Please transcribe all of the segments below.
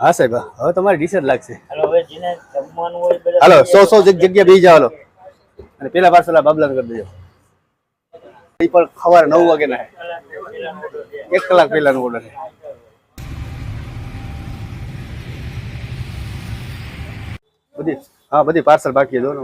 હા સાહેબ. હવે તમારી ડીશ જ લાગશે. હાલો સો સો જગ- જગ્યા બેસી જાવ હાલો. અને પેલા પાર્સલ આ બાબલાને કરી દેજો. એ પણ સવારે નવ વાગે ના એક કલાક પહેલાનો ઓર્ડર છે. બધી હા બધી પાર્સલ બાકી દો ને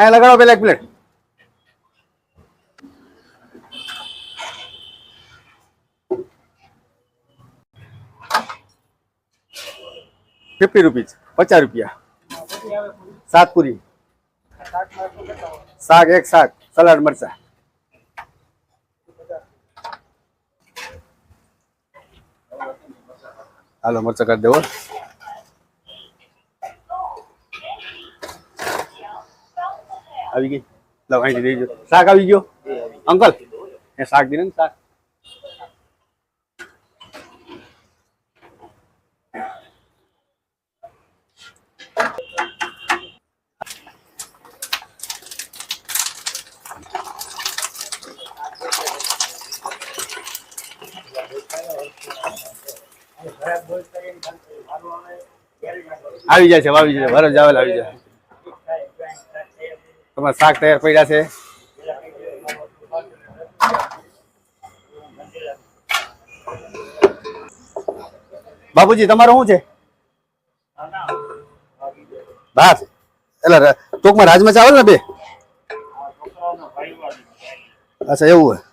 ઊભા. અહીંયા લગાડો પેલા એક પ્લેટ ફિફ્ટી રૂપીઝ પચાસ રૂપિયા સાત પૂરી શાક એક શાક સલાડ મરચા હાલો મરચા કરી આવી ગઈ. લાવ અહીંથી દેજો શાક આવી ગયો? અંકલ? એ શાક દીને શાક. આવી જાય છે, આવી જાય વરસ આવેલ આવી જાય. તમારા શાક તૈયાર પડ્યા છે? બાપુજી, તમારું શું છે? ભાત એટલે ટૂંકમાં રાજમાં ચાવલ ને બે? અચ્છા, એવું હોય.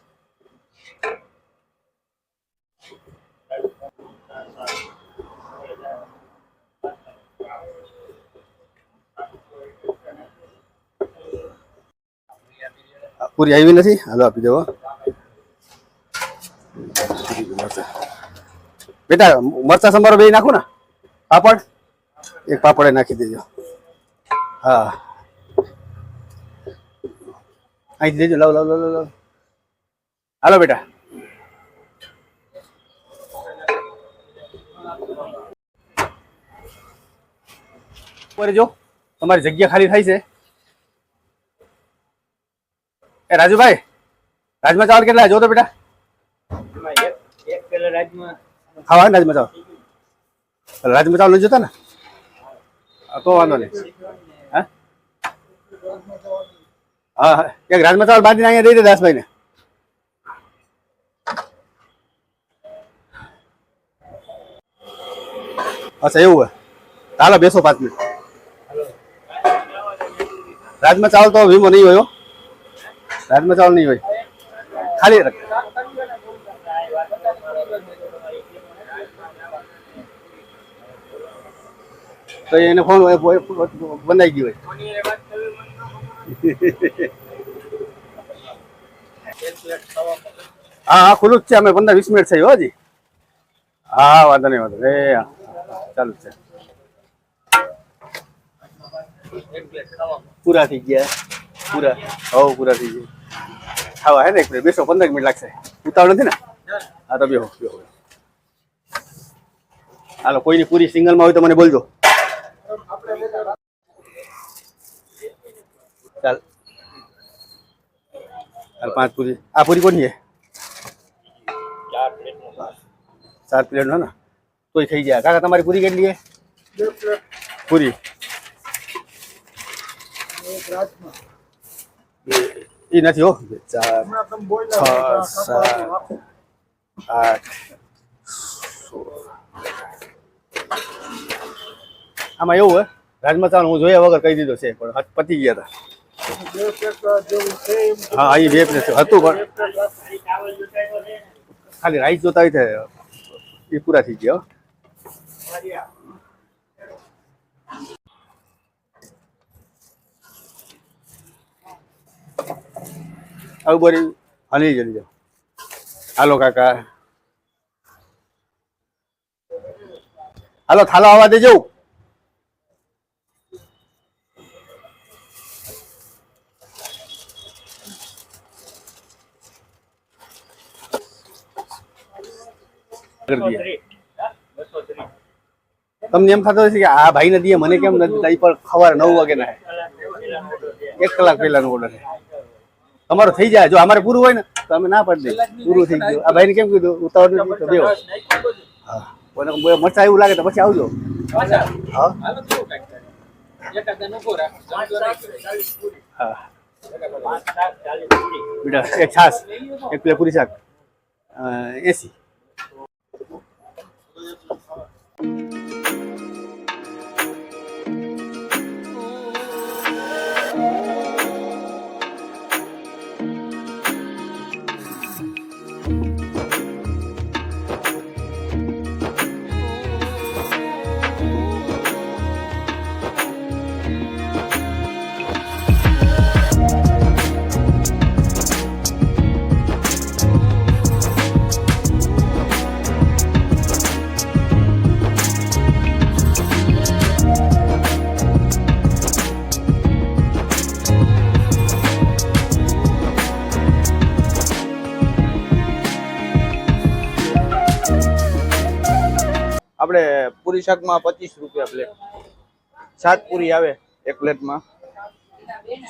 પૂરી આવી નથી? હાલો આપી દેવો. બેટા મરચા સંભારો બે નાખું ને? પાપડ? એક પાપડ નાખી દેજો. હા. અહીંથી દેજો લાવ લાવ લાવ લાવ, હાલો બેટા. જો તમારી જગ્યા ખાલી થાય છે. એ રાજુભાઈ રાજમા ચાવલ કેટલા જો તો બેટા એમાં એક એક પેલા રાજમાં ખાવા ને રાજમા ચાવલ રાજમા ચાવલ નથી જોતા ને હા, તો વાંધો નહીં હા હા હા. એક રાજમા ચાવલ બાંધીને અહીંયા દઈ દે દાસભાઈને અચ્છા એવું હોય ચાલો બેસો પાંચ મિનિટ રાજમા ચાવલ તો વીમો નહીં હોય હો. ચાલ નહીં હોય. ખાલી તો એને ફોન બનાવી ગયું હા હા, ખુલ્લું જ છે. અમે પંદર, વીસ મિનિટ થઈ હજી. હા, વાંધો નહીં, વાંધો. એ ચાલુ છે. પૂરા થઈ ગયા. પૂરા. હો પૂરા થઈ ગયા. ખાવા હે ને એક મિનિટ બેસો પંદર મિનિટ લાગશે. ઉતાવળ નથી ને? હા તો બેહો બેહો હાલો કોઈની પૂરી સિંગલમાં હોય તો મને બોલજો. ચાલ. ચાલ પાંચ પૂરી. આ પૂરી કોની છે? ચાર પ્લેટ નો ને? તોય થઈ જાય કાકા તમારી પૂરી કેટલી છે? પૂરી. એ નથી હો. ચાર છ સાત આઠ આમાં એવું હોય રાજમા ચાવલ હું જોયા વગર કહી દીધો છે, પણ પતી ગયા હતા હા એ બે નથી, હતું પણ. ખાલી રાઈસ જોતા હોય એ પૂરા થઈ ગયા હો. આવું બોરી જલી જાઓ. હાલો કાકા. હાલો, થાલો આવવા દેજો. તમને એમ થતો હશે કે આ ભાઈ નથી મને કેમ નથી પણ સવારે નવ વાગે ના એક કલાક પહેલાનો ઓર્ડર છે. તમારો થઈ જાય. જો અમારે પૂરું હોય ને તો અમે ના પાડી દઈએ. પૂરું થઈ ગયું. આ ભાઈને કેમ કીધું? ઉતાવળ નથી તો હા. મરચા એવું લાગે તો પછી આવજો. હા? બેટા એક છાસ એક પ્લેટ પૂરી શાક. એસી. આપણે પૂરી શાકમાં પચીસ રૂપિયા પ્લેટ સાત પૂરી આવે એક પ્લેટમાં.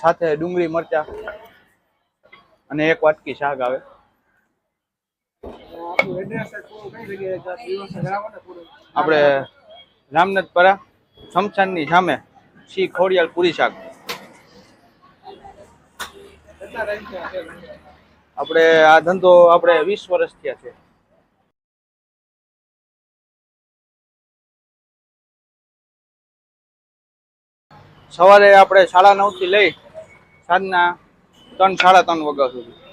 સાથે ડુંગળી, મરચા અને એક વાટકી શાક આવે. આપણે રામનાથપરા, શમશાનની સામે સી ખોડિયાલ પૂરી શાક. આપણે આ ધંધો આપણે વીસ વર્ષ થયા છે. સવારે આપણે સાડા નવથી લઈ સાંજના ત્રણ સાડા ત્રણ વાગ્યા સુધી.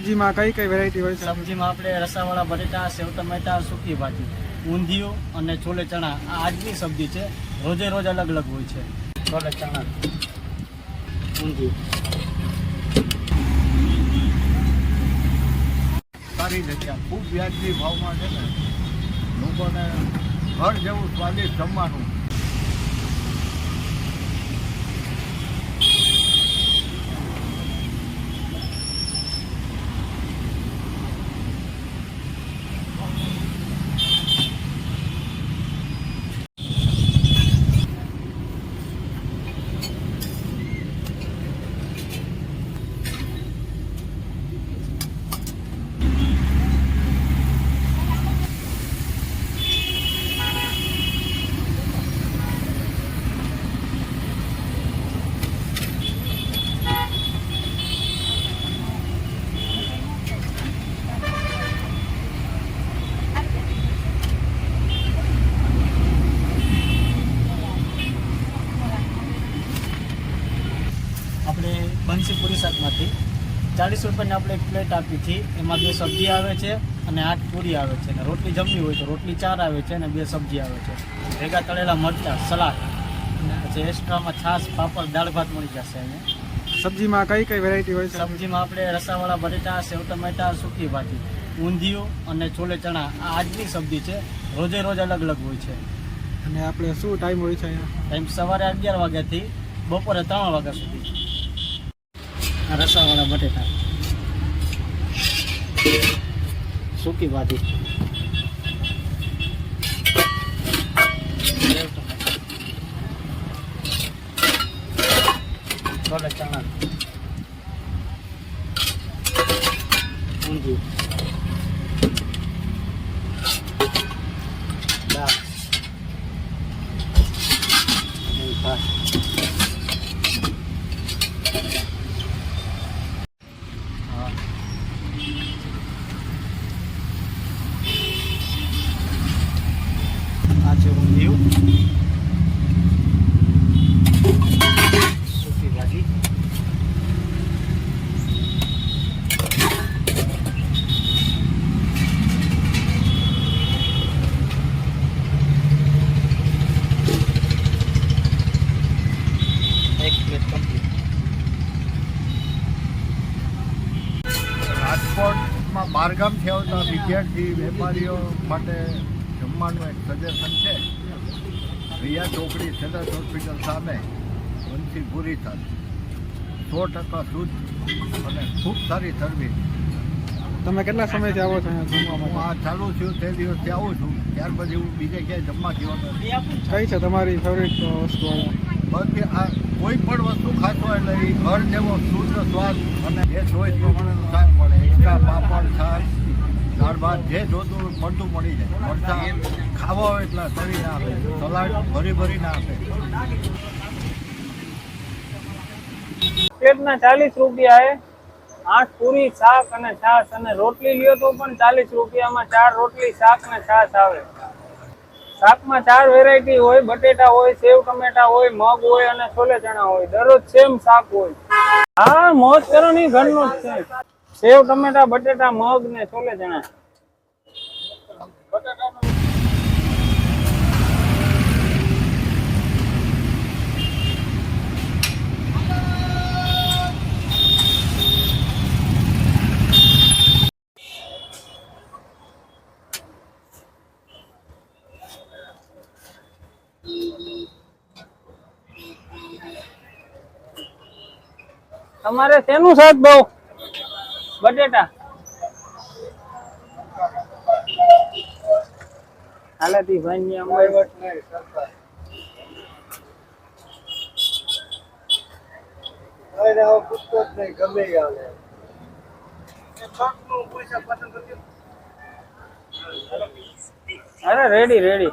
સબ્જીમાં કઈ કઈ વેરાયટી હોય છે? સબ્જીમાં આપણે રસાવાળા, બટેટા સેવ ટમેટા સૂકી ભાજી, ઊંધિયું અને છોલે ચણા. આ આજની સબ્જી છે. રોજે રોજ અલગ અલગ હોય છે. છોલે ચણા, ઊંધિયું. સારી જગ્યા ખૂબ વ્યાજબી ભાવમાં છે ને. લોકોને ઘર જેવું સ્વાદિષ્ટ જમવાનું ચાલીસ રૂપિયાની આપણે એક પ્લેટ આપી હતી. એમાં બે સબ્જી આવે છે અને આઠ પૂરી આવે છે. અને રોટલી જમવી હોય તો રોટલી ચાર આવે છે અને બે સબ્જી આવે છે. ભેગા તળેલા મરચાં સલાડ. અને પછી એક્સ્ટ્રામાં છાશ પાપડ દાળ ભાત મળી જશે અહીંયા. સબ્જીમાં કઈ કઈ વેરાયટી હોય છે? સબ્જીમાં આપણે રસાવાળા બટેટા સેવ ટમેટા સૂકી ભાજી ઊંધિયું અને છોલે ચણા. આ આજની સબ્જી છે. રોજે રોજ અલગ અલગ હોય છે. અને આપણે શું ટાઈમ હોય છે અહીંયા? ટાઈમ સવારે અગિયાર વાગ્યાથી બપોરે ત્રણ વાગ્યા સુધી. રસાવાળા બટેટા. સૂકી ભાજી. ચણા. ઊંધિયું. બહારગામથી આવતા વિદ્યાર્થી વેપારીઓ માટે જમવાનું એક સજેશન છે. રિયા ચોકડી સેલર્સ હોસ્પિટલ સામે વંશી પૂરી થાય. સો ટકા શુદ્ધ અને ખૂબ સારી સર્વિસ તમે કેટલા સમયથી આવો છો હું આ ચાલુ છું તે દિવસથી આવું છું. ત્યાર પછી હું બીજે ક્યાંય જમવા ગયો કઈ છે તમારી ફેવરિટ વસ્તુ બધી આ કોઈ પણ વસ્તુ ખાશો એટલે એ ઘર જેવો શુદ્ધ સ્વાદ અને જે ચોઈસ પ્રમાણેનું શાક મળે ઈંડા પાપડ, છાશ, દાળ જે જોતું મળતું મળી જાય. મળતા ખાવા એટલા ના આપે. સલાડ ભરી ના આપે. પ્લેટના ચાલીસ રૂપિયા એ આઠ પૂરી શાક અને છાશ અને રોટલી લ્યો તો પણ ચાલીસ રૂપિયામાં ચાર રોટલી, શાક અને છાશ આવે. શાકમાં ચાર વેરાયટી હોય, બટેટા હોય, સેવ, ટમેટા હોય, મગ હોય અને છોલે ચણા હોય. દરરોજ સેમ શાક હોય. હા, મોજ કરો ની ઘરનું જ છે. સેવ, ટમેટા, બટેટા, મગ ને છોલે ચણા. તમારે શેનું શાક ભાવ બટેટા. હાલેથી ભાઈ ની આવે અરે રેડી રેડી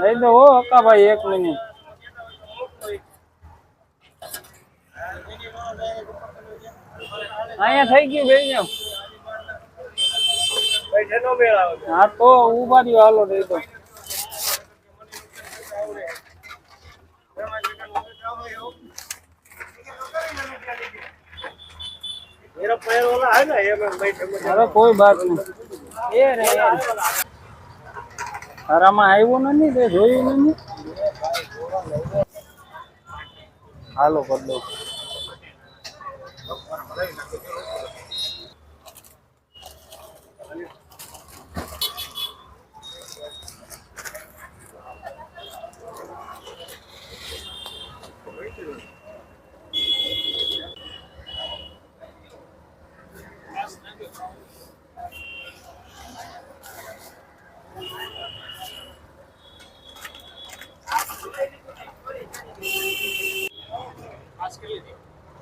લઈ દો હકા ભાઈ એક મિનિટ. અહીંયા થઈ ગયું ભાઈ હા તો ઊભા રહ્યો હાલો રહી દો કોઈ બાત નહીં. એ રે. યાર આવ્યો નથી તે જોયું નથી. હાલો કર દો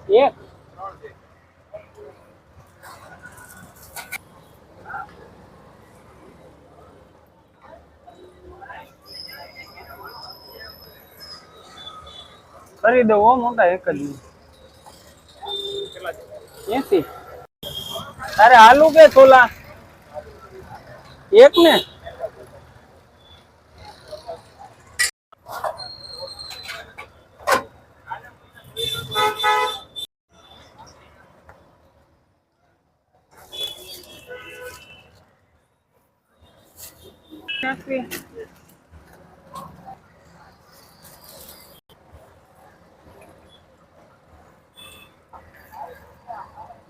એક કરી દઉં હો મોટા એક જ એસી. તારે આલુ કે છોલા? એક ને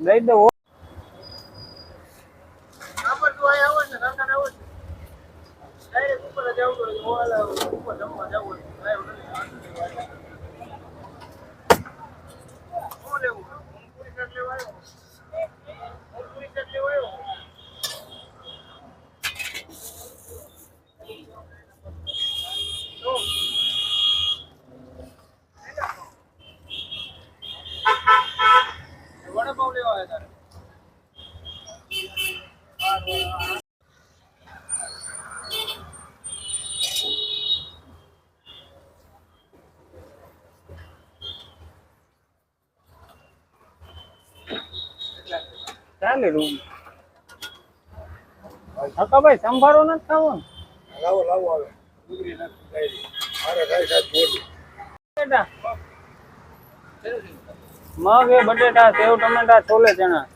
દઈ દો ચાલે રૂમ હકા ભાઈ સંભાળો નથી ખાવાનું લાવો લાવો આવે ડુંગળી નથી કાઢી. મારે કાંઈ સાહેબ જોડું. બટેટા મગ એ બટેટા સેવ ટમેટા છોલે ચણા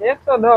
એક તો દો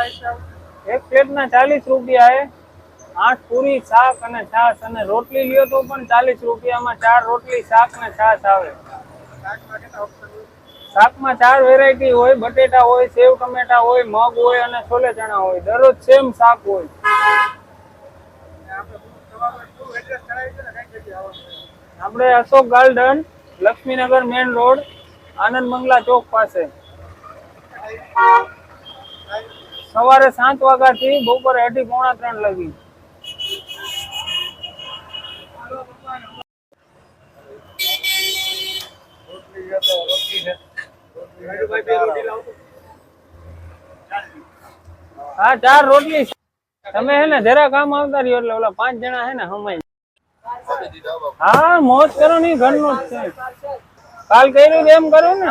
એક પ્લેટ ના ચાલીસ રૂપિયા આઠ પૂરી શાક અને છાશ અને રોટલી લ્યો તો પણ ચાલીસ રૂપિયામાં ચાર રોટલી, શાક ને છાશ આવે. શાકમાં ચાર વેરાયટી હોય, બટેટા હોય, સેવ, ટમેટા હોય, મગ હોય અને છોલે ચણા હોય. દરરોજ સેમ શાક હોય. આપણે Ashok garden, Laxminagar main road, Anand Mangala chowk પાસે. સવારે સાત વાગ્યાથી બપોરે અઢી, પોણા ત્રણ લગી. હા, ચાર રોટલી તમે હે ને, જરા કામ આવતા રહ્યો એટલે ઓલા પાંચ જણા હે ને હમાઈ હા, મોજ કરો ની ઘરનું જ છે. કાલ કર્યું એમ કરો ને?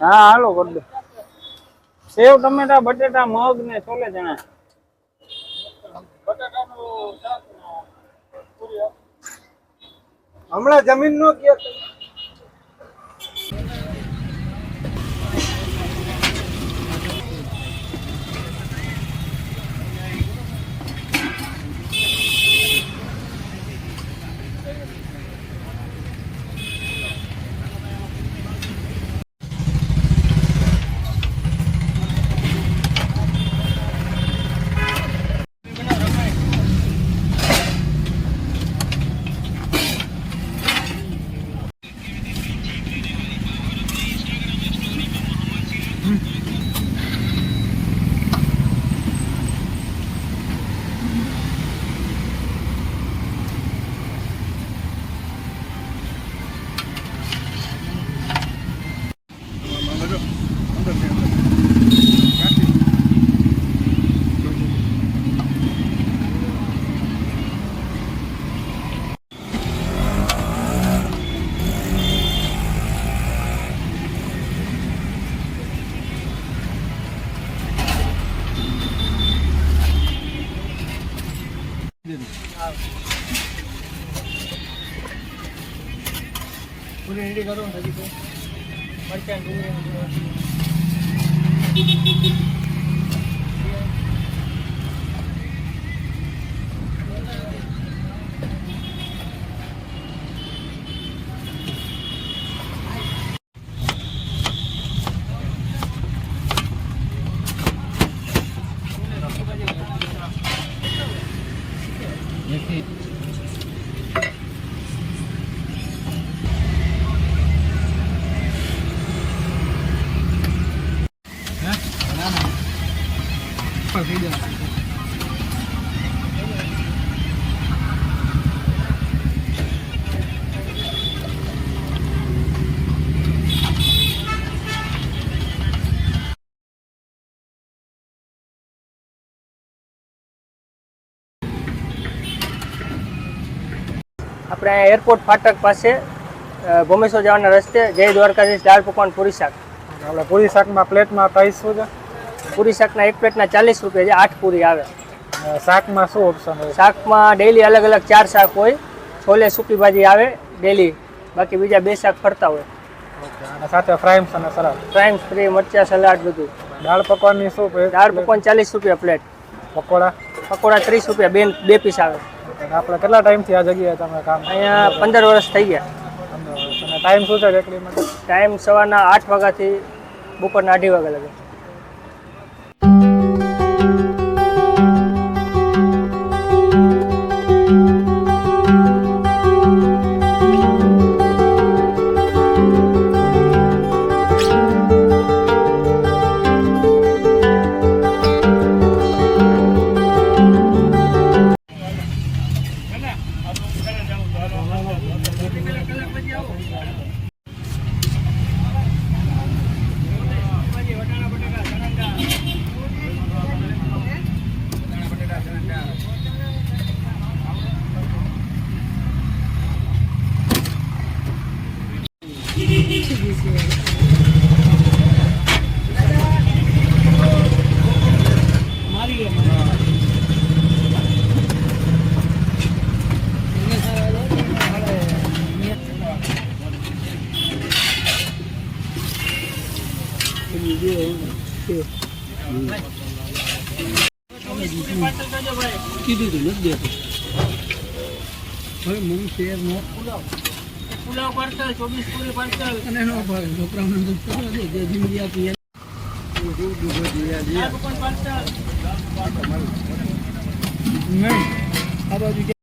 હા હાલો કરી દો સેવ ટમેટા બટેટા મગ ને છોલે ચણા. હમણાં જમીન નો પૂરી રેડી કરો ને હજી તો મરચાં ડુંગળી થઈ જશે આપણે એરપોર્ટ ફાટક પાસે ભૂમેશ્વર જવાના રસ્તે જય દ્વારકાધીશ દાળ પકવાન પૂરી શાક. આપણે પૂરી શાકમાં પ્લેટમાં પ્રાઇસ શું છે પૂરી શાકના એક પ્લેટના ચાલીસ રૂપિયા છે આઠ પૂરી આવે. શાકમાં શું ઓપ્શન હોય? શાકમાં ડેઈલી અલગ અલગ ચાર શાક હોય છોલે સૂકી ભાજી આવે ડેઈલી બાકી બીજા બે શાક ફરતા હોય. અને સાથે ફ્રાઈમ્સ અને સલાડ ફ્રાઈમ્સ ફ્રી મરચા સલાડ બધું. દાળ પકવાનની શું? દાળ પકવાન ચાલીસ રૂપિયા પ્લેટ પકોડા? પકોડા ત્રીસ રૂપિયા બે બે પીસ આવે. આપણે કેટલા ટાઈમથી આ જગ્યાએ તમે કામ અહીંયા પંદર વર્ષ થઈ ગયા. અને ટાઈમ શું છે ટાઈમ સવારના આઠ વાગ્યાથી બપોરના અઢી વાગ્યા લગે ચોવીસ પૂરી પાર્સલ અને નો ભાવે છોકરાઓને દૂધ કરવા દે જે જિંદગી આપી આ બાજુ